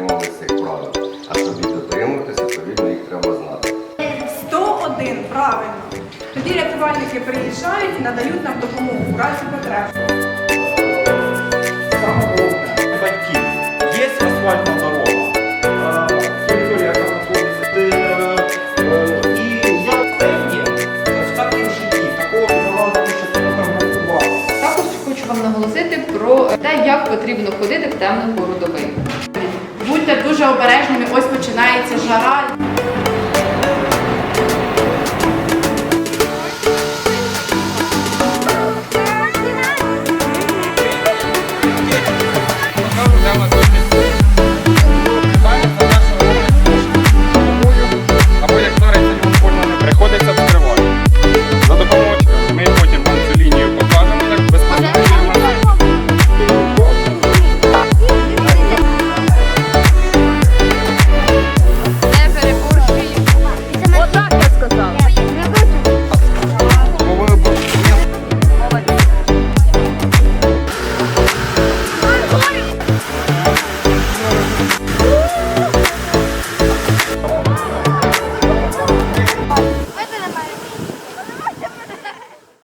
дотримувалися цих правил. А щоб їх дотримуватися, відповідно їх треба знати. 101 правильно. Тоді рятувальники приїжджають і надають нам допомогу в разі потреби. Батьків. Є і я це нафармувало. Також хочу вам наголосити про те, як потрібно ходити в темну пору доби. Дуже обережними, ось починається жара.